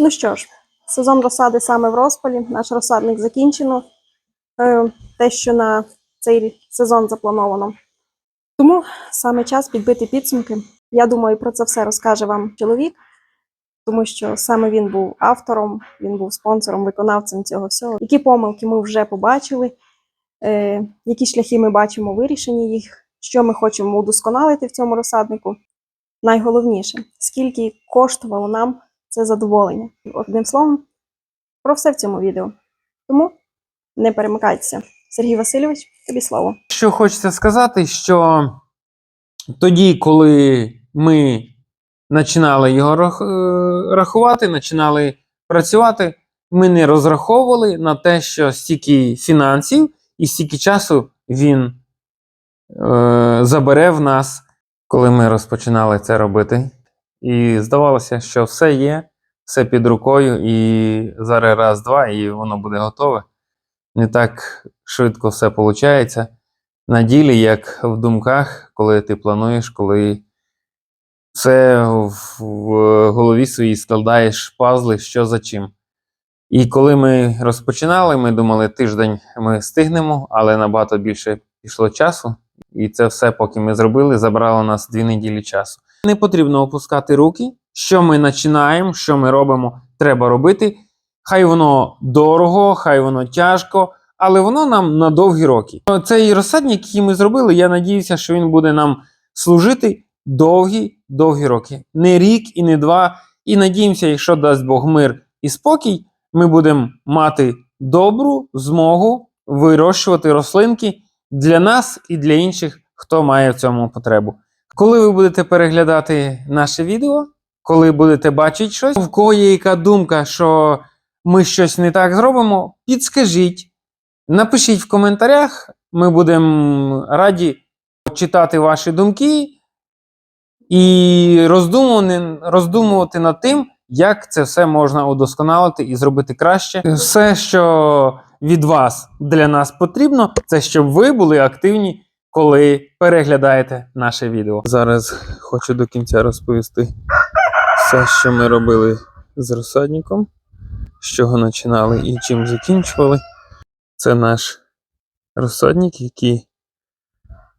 Ну що ж, сезон розсади саме в розпалі. Наш розсадник закінчено. Е, Те, що на цей сезон заплановано. Тому саме час підбити підсумки. Я думаю, про це все розкаже вам чоловік, тому що саме він був автором, він був спонсором, виконавцем цього всього. Які помилки ми вже побачили, е, які шляхи ми бачимо вирішені їх, що ми хочемо удосконалити в цьому розсаднику. Найголовніше, скільки коштувало нам це задоволення. Одним словом, про все в цьому відео. Тому не перемикайтеся. Сергій Васильович, тобі слово. Що хочеться сказати, що тоді, коли ми починали його е, рахувати, починали працювати, ми не розраховували на те, що стільки фінансів і стільки часу він е, забере в нас, коли ми розпочинали це робити. І здавалося, що все є, все під рукою, і зараз раз-два, і воно буде готове. Не так швидко все виходить на ділі, як в думках, коли ти плануєш, коли все в, голові своїй складаєш пазли, що за чим. І коли ми розпочинали, ми думали, тиждень ми встигнемо, але набагато більше пішло часу. І це все, поки ми зробили, забрало нас дві неділі часу. Не потрібно опускати руки. Що ми починаємо, що ми робимо, треба робити. Хай воно дорого, хай воно тяжко, але воно нам на довгі роки. Цей розсадник, який ми зробили, я надіюся, що він буде нам служити довгі, довгі роки. Не рік і не два. І надіємося, якщо дасть Бог мир і спокій, ми будемо мати добру змогу вирощувати рослинки для нас і для інших, хто має в цьому потребу. Коли ви будете переглядати наше відео, коли будете бачити щось, в кого є яка думка, що ми щось не так зробимо, підскажіть, напишіть в коментарях. Ми будемо раді читати ваші думки і роздумувати, над тим, як це все можна удосконалити і зробити краще. Все, що від вас для нас потрібно, це щоб ви були активні, коли переглядаєте наше відео. Зараз хочу до кінця розповісти все, що ми робили з розсадником, з чого починали і чим закінчували. Це наш розсадник, який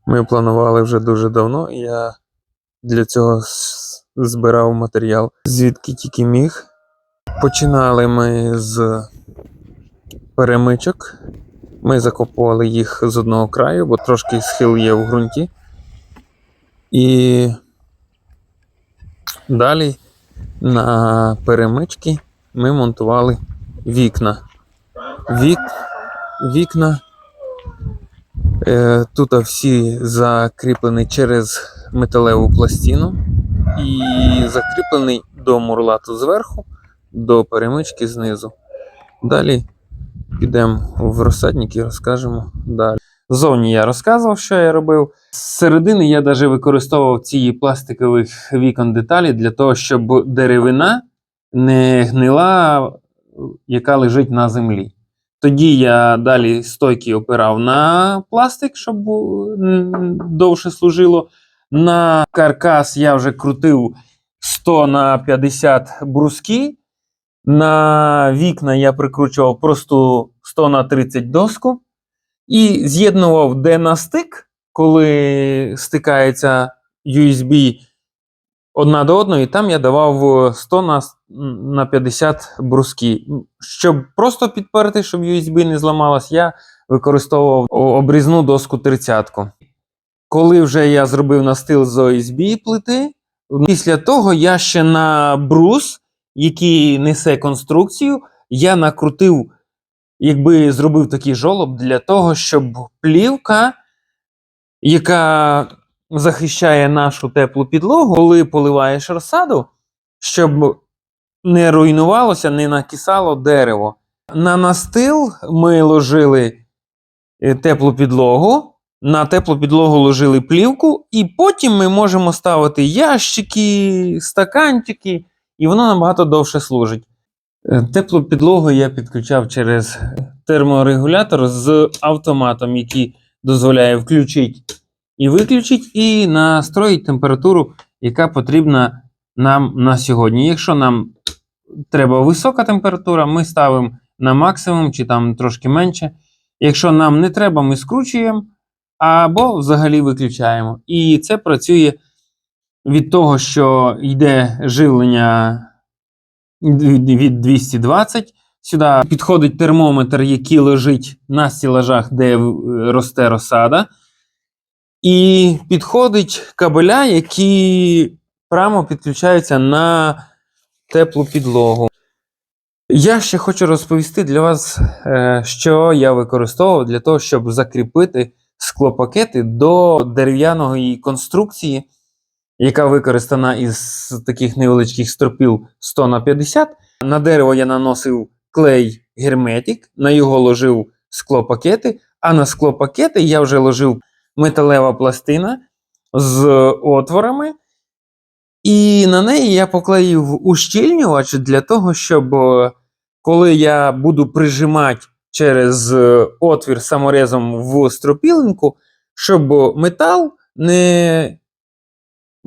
ми планували вже дуже давно. Я для цього збирав матеріал, звідки тільки міг. Починали ми з перемичок. Ми закопували їх з одного краю, бо трошки схил є в ґрунті. І далі на перемички ми монтували вікна. Вік, вікна е, тут всі закріплені через металеву пластину і закріплений до мурлату зверху, до перемички знизу. Далі підемо в розсадник і розкажемо далі. Ззовні я розказував, що я робив. З середини я навіть використовував ці пластикових вікон деталі для того, щоб деревина не гнила, яка лежить на землі. Тоді я далі стойки опирав на пластик, щоб довше служило. На каркас я вже крутив 100 на 50 бруски. На вікна я прикручував просто 100 на 30 доску. І з'єднував де на стик, коли стикається USB одна до одної, там я давав е, 100 на, на 50 бруски. Щоб просто підперти, щоб USB не зламалась, я використовував обрізну доску 30. Коли вже я зробив настил з OSB плити, після того я ще на брус, який несе конструкцію, я накрутив, якби зробив такий жолоб для того, щоб плівка, яка захищає нашу теплу підлогу, коли поливаєш розсаду, щоб не руйнувалося, не накисало дерево. На настил ми ложили е, теплу підлогу, на теплу підлогу ложили плівку, і потім ми можемо ставити ящики, стаканчики, і воно набагато довше служить. Е, Теплу підлогу я підключав через терморегулятор з автоматом, який дозволяє включити і виключити, і настроїть температуру, яка потрібна нам на сьогодні. Якщо нам треба висока температура, ми ставимо на максимум чи там трошки менше. Якщо нам не треба, ми скручуємо або взагалі виключаємо. І це працює від того, що йде живлення від 220. Сюди підходить термометр, який лежить на стілажах, де е, росте розсада. І підходить кабеля, які прямо підключаються на теплу підлогу. Я ще хочу розповісти для вас, е, що я використовував для того, щоб закріпити склопакети до дерев'яної конструкції, яка використана із таких невеличких стропіл 100 на 50. На дерево я наносив клей герметик, на його ложив склопакети, а на склопакети я вже ложив металева пластина з отворами. І на неї я поклеїв ущільнювач для того, щоб е, коли я буду прижимати через е, отвір саморезом в стропілинку, щоб метал не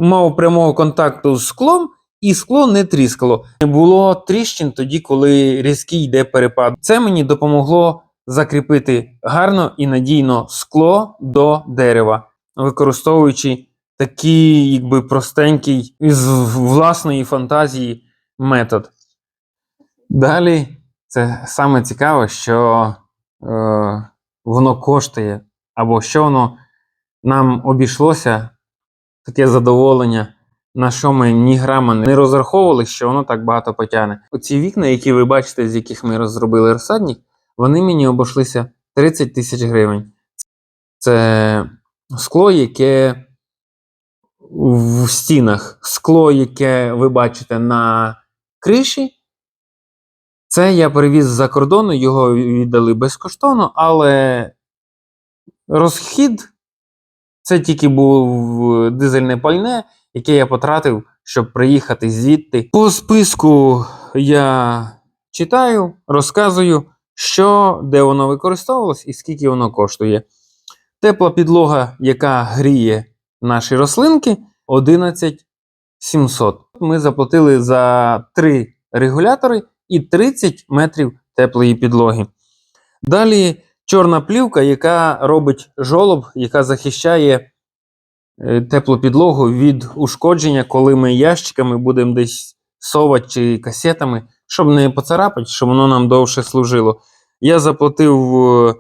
мав прямого контакту з склом, і скло не тріскало. Не було тріщин тоді, коли різкий йде перепад. Це мені допомогло закріпити гарно і надійно скло до дерева, використовуючи такий, якби простенький із власної фантазії метод. Далі, це саме цікаве, що е, воно коштує, або що воно нам обійшлося, таке задоволення, на що ми ні грама не розраховували, що воно так багато потягне. Оці вікна, які ви бачите, з яких ми розробили розсадник, вони мені обійшлися 30 тисяч гривень. Це скло, яке в стінах, скло, яке ви бачите на криші. Це я привіз з-за кордону, його віддали безкоштовно, але розхід це тільки був дизельне пальне, яке я потратив, щоб приїхати звідти. По списку я читаю, розказую, що, де воно використовувалось і скільки воно коштує. Тепла підлога, яка гріє наші рослинки, 11 700. Ми заплатили за три регулятори і 30 метрів теплої підлоги. Далі чорна плівка, яка робить жолоб, яка захищає е, теплу підлогу від ушкодження, коли ми ящиками будемо десь совати чи касетами, щоб не поцарапати, щоб воно нам довше служило. Я заплатив е,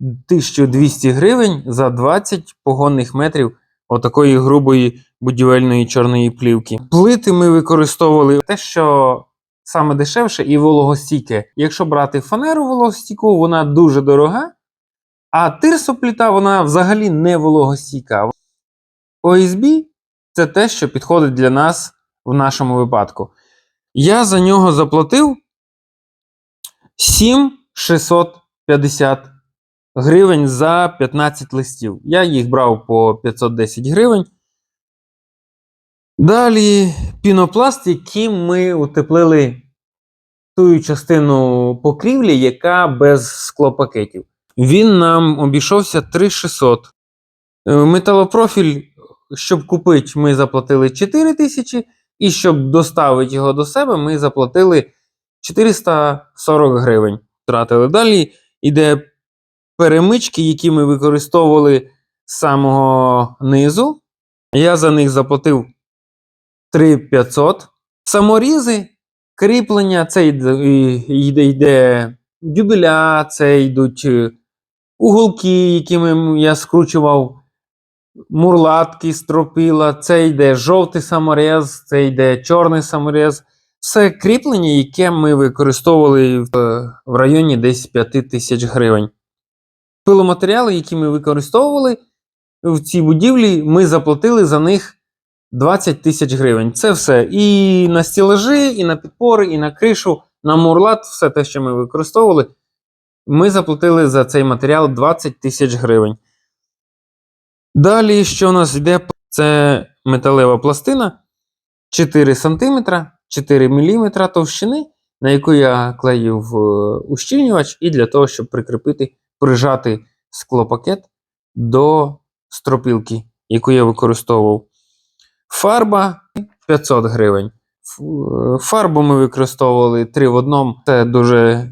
1200 гривень за 20 погонних метрів отакої грубої будівельної чорної плівки. Плити ми використовували те, що саме дешевше і вологостійке. Якщо брати фанеру вологостійку, вона дуже дорога, а тирсопліта вона взагалі не вологостійка. ОСБ це те, що підходить для нас в нашому випадку. Я за нього заплатив 7650 гривень за 15 листів. Я їх брав по 510 гривень. Далі пінопласт, яким ми утеплили ту частину покрівлі, яка без склопакетів. Він нам обійшовся 3600. Е, Металопрофіль, щоб купити, ми заплатили 4 тисячі, і щоб доставити його до себе, ми заплатили 440 гривень. Втратили. Далі йде перемички, які ми використовували з самого низу. Я за них заплатив 3500. Саморізи, кріплення, це йде, йде, дюбеля, це йдуть е, уголки, якими я скручував мурлатки, стропила, це йде жовтий саморез, це йде чорний саморез. Все кріплення, яке ми використовували в, в районі десь 5 тисяч гривень. Пиломатеріали, які ми використовували в цій будівлі, ми заплатили за них 20 тисяч гривень. Це все. І на стілажі, і на підпори, і на кришу, на мурлат, все те, що ми використовували. Ми заплатили за цей матеріал 20 тисяч гривень. Далі, що у нас йде, це металева пластина 4 см, 4 мм товщини, на яку я клеїв е, ущільнювач, і для того, щоб прикріпити, прижати склопакет до стропілки, яку я використовував. Фарба 500 гривень. Фарбу ми використовували три в одному. Це дуже,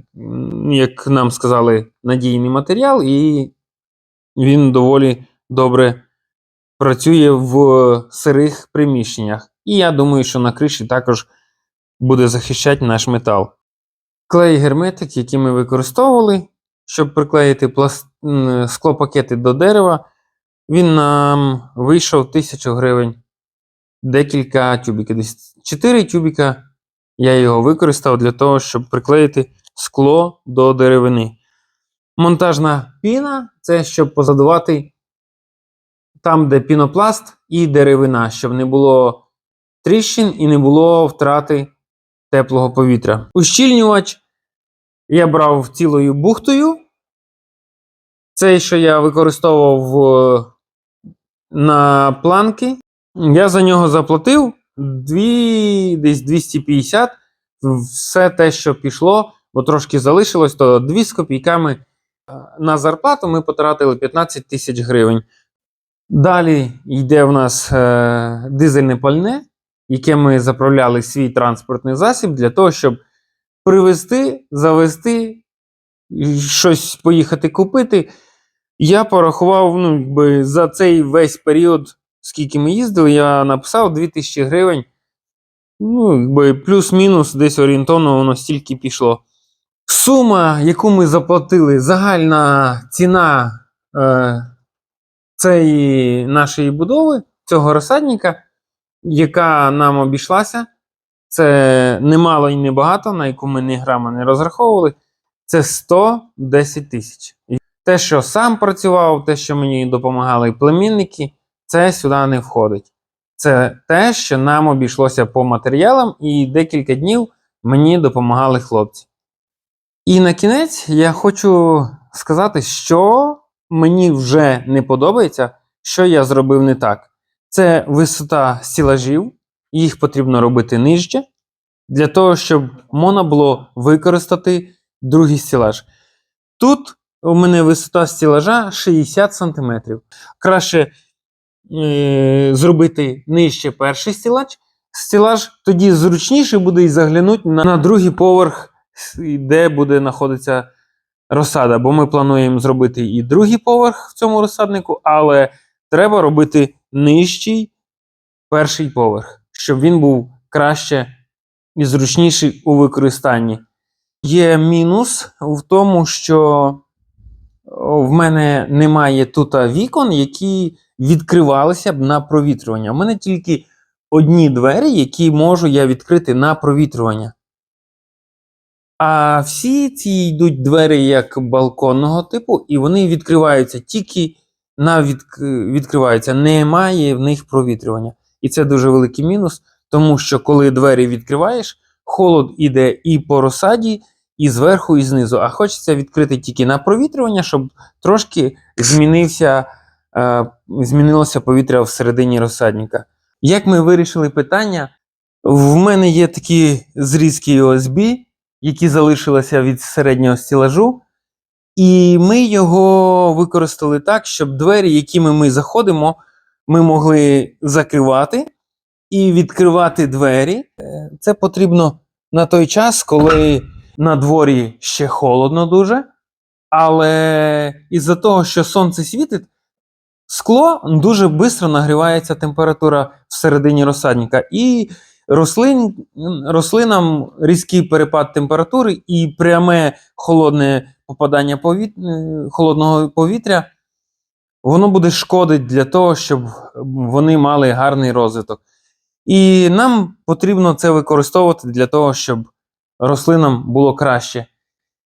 як нам сказали, надійний матеріал, і він доволі добре працює в сирих приміщеннях. І я думаю, що на криші також буде захищати наш метал. Клей герметик, який ми використовували, щоб приклеїти пласт... склопакети до дерева, він нам вийшов 1000 гривень. Декілька тюбіків. Десь 4 тюбіка я його використав для того, щоб приклеїти скло до деревини. Монтажна піна це щоб позадувати там, де пінопласт і деревина, щоб не було тріщин і не було втрати теплого повітря. Ущільнювач я брав цілою бухтою. Цей, що я використовував е, на планки, я за нього заплатив дві, десь 250. Все те, що пішло, бо трошки залишилось, то 2 з копійками е, на зарплату ми потратили 15 тисяч гривень. Далі йде в нас е, дизельне пальне, яке ми заправляли свій транспортний засіб для того, щоб привезти, завести, щось поїхати купити. Я порахував, ну, якби за цей весь період, скільки ми їздили, я написав 2000 гривень. Ну, якби плюс-мінус, десь орієнтовно воно стільки пішло. Сума, яку ми заплатили, загальна ціна е, цієї нашої будови, цього розсадника, яка нам обійшлася, це немало і небагато, на яку ми ні грама не розраховували. Це 110 тисяч. Те, що сам працював, те, що мені допомагали племінники, це сюди не входить. Це те, що нам обійшлося по матеріалам, і декілька днів мені допомагали хлопці. І на кінець я хочу сказати, що мені вже не подобається, що я зробив не так. Це висота стілажів, їх потрібно робити нижче, для того, щоб можна було використати другий стілаж. Тут у мене висота стілажа 60 см. Краще е, зробити нижче перший стілаж, стілаж, тоді зручніше буде і заглянути на, другий поверх, де буде знаходитися розсада. Бо ми плануємо зробити і другий поверх в цьому розсаднику, але треба робити нижчий перший поверх, щоб він був краще і зручніший у використанні. Є мінус в тому, що в мене немає тут вікон, які відкривалися б на провітрювання. У мене тільки одні двері, які можу я відкрити на провітрювання. А всі ці йдуть двері як балконного типу, і вони відкриваються тільки на відк... відкриваються. Немає в них провітрювання. І це дуже великий мінус, тому що коли двері відкриваєш, холод іде і по розсаді, і зверху, і знизу. А хочеться відкрити тільки на провітрювання, щоб трошки змінився, е, змінилося повітря всередині розсадника. Як ми вирішили питання? В мене є такі зрізки ОСБ, які залишилися від середнього стілажу. І ми його використали так, щоб двері, якими ми заходимо, ми могли закривати і відкривати двері. Е, Це потрібно на той час, коли на дворі ще холодно дуже. Але із-за того, що сонце світить, скло дуже швидко нагрівається температура всередині розсадника. І рослин, рослинам різкий перепад температури і пряме холодне попадання повіт... е, холодного повітря, воно буде шкодити для того, щоб вони мали гарний розвиток. І нам потрібно це використовувати для того, щоб рослинам було краще.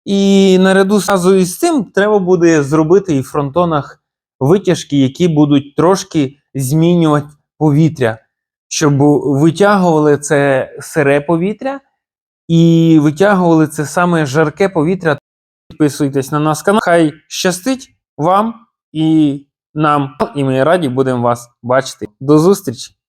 І наряду із цим треба буде зробити і в фронтонах витяжки, які будуть трошки змінювати повітря, щоб витягували це сире повітря і витягували це саме жарке повітря. Підписуйтесь на наш канал. Хай щастить вам і нам, і ми раді будемо вас бачити. До зустрічі!